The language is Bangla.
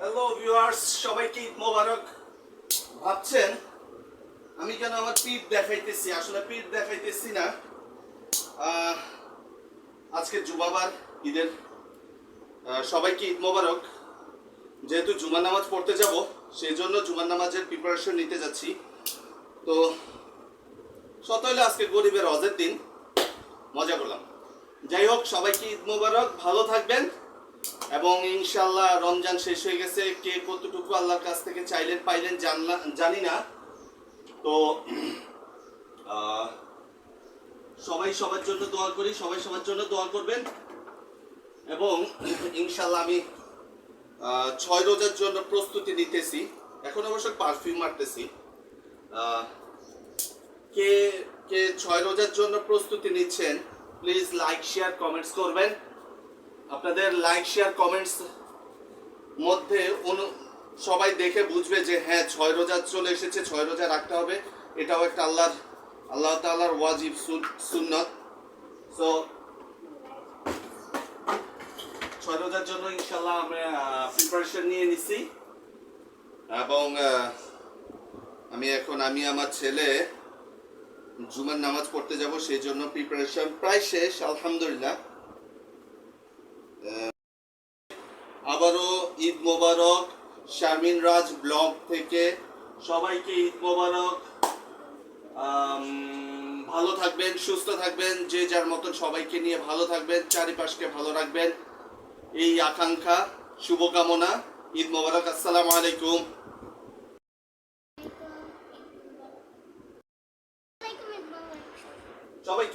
হ্যালো ভিউয়ার্স সবাইকে ঈদ মোবারক। ভাবছেন, আমি কেন আমার পিঠ দেখাইতেছি? আসলে পিঠ দেখাইতেছি না। আজকে জুমাবার ঈদের সবাইকে ঈদ মোবারক। যেহেতু জুমার নামাজ পড়তে যাব, সেই জন্য জুমার নামাজের প্রিপারেশন নিতে যাচ্ছি। তো শত হলে আজকে গরিবের হজের দিন। মজা করলাম। যাই হোক, সবাইকে ঈদ মোবারক। ভালো থাকবেন। এবং ইনশাল্লাহ রমজান শেষ হয়ে গেছে। কে কতটুকু আল্লাহর কাছ থেকে চাইলেন, পাইলেন জানি না। তো সবাই সবার জন্য দোয়া করি, সবাই সবার জন্য দোয়া করবেন। এবং ইনশাল্লাহ আমি ছয় রোজার জন্য প্রস্তুতি নিতেছি। এখন অবশ্য পারফিউম মারতেছি। কে কে ছয় রোজার জন্য প্রস্তুতি নিচ্ছেন, প্লিজ লাইক, শেয়ার, কমেন্টস করবেন। আপনাদের লাইক শেয়ার কমেন্টস মধ্যে সবাই দেখে বুঝবে যে হ্যাঁ ছয় রোজা চলে এসেছে, ছয় রোজা রাখতে হবে। এটাও একটা আল্লাহর, আল্লাহ তাআলার ওয়াজিব সুন- সুন্নত। সো ছয় রোজার জন্য ইনশাল্লাহ আমরা প্রিপারেশন নিয়ে নিছি। এবং আমি এখন, আমি আমার ছেলে জুমার নামাজ পড়তে যাব, সেই জন্য প্রিপারেশন প্রায় শেষ, আলহামদুলিল্লাহ। আবারও ঈদ মোবারক শারমিন রাজ ব্লগ থেকে সবাইকে ঈদ মোবারক। ভালো থাকবেন, সুস্থ থাকবেন, যে যার মতন সবাইকে নিয়ে ভালো থাকবেন, চারিপাশকে ভালো রাখবেন। এই আকাঙ্ক্ষা, শুভকামনা, ঈদ মোবারক, আসসালামু আলাইকুম। সবাই